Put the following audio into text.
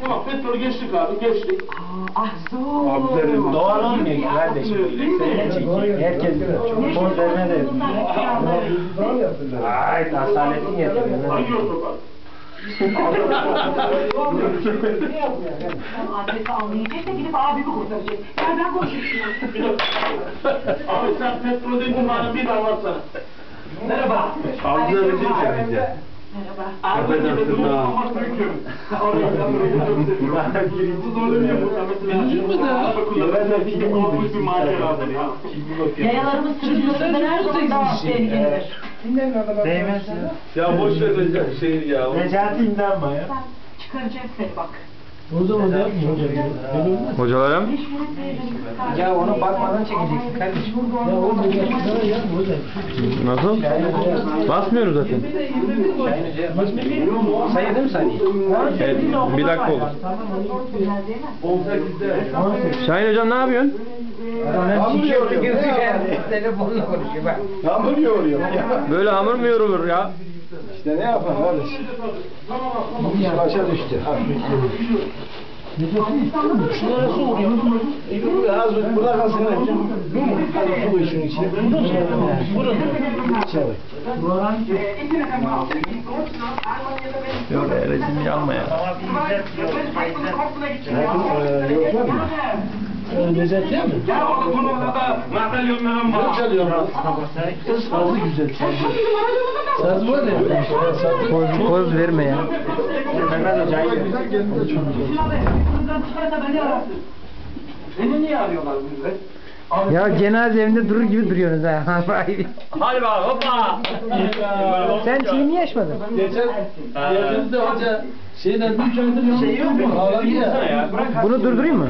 Tamam petrol geçtik abi geçtik. Ah zor. Doğal olmuyor kardeşim. Herkes çok poz verme de. Ay asaletin yetmiyor. Hangi otoban? Adresi anlayacak da gidip abimi kurtaracak. Nereden konuşuyorsun? Abi sen petrol dedin bana bir anlatsana. Merhaba. Değil mi bize? Merhaba. Burada mesela. Değil mi de? Ben de film ya. Yayalarımız sürücüsünde her zaman daha tehlikelidir. Değmez ya. Ya boş ver Recep şey ya. Necati inanma ya. Ben çıkaracağım seni bak. Hocalarım. Ya onu bakmadan çekeceksin kardeşim. Nasıl? Basmıyoruz zaten. Sayıdı mı saniye? Evet, bir dakika olur. Şahin hocam ne yapıyorsun? Ben çekiyorum. Telefonla konuşuyor bak. Yağmur yoğuruyor ya. Böyle hamur mu yorulur ya? İşte ne yapalım kardeş? İş başa düştü. Şunlara su oluyor. Az bırak alsın. Bu mu? Hadi su işin içine. Vurun. İçeri. Yok resim yanma ya. Yok var mı? Necati mi? Ya orada turnuvada madalyonlarım var. Ne çalıyor lan? Sazı güzel sazı. Saz var ya. Poz, poz verme ya. Güzel çok. Beni niye arıyorlar bize? Ya cenaze evinde durur gibi duruyorsunuz ha. Hadi bak hoppa. Sen çiğ niye açmadın? Geçen hoca şeyden bir köyde şey yok mu? Bunu durdurayım mı?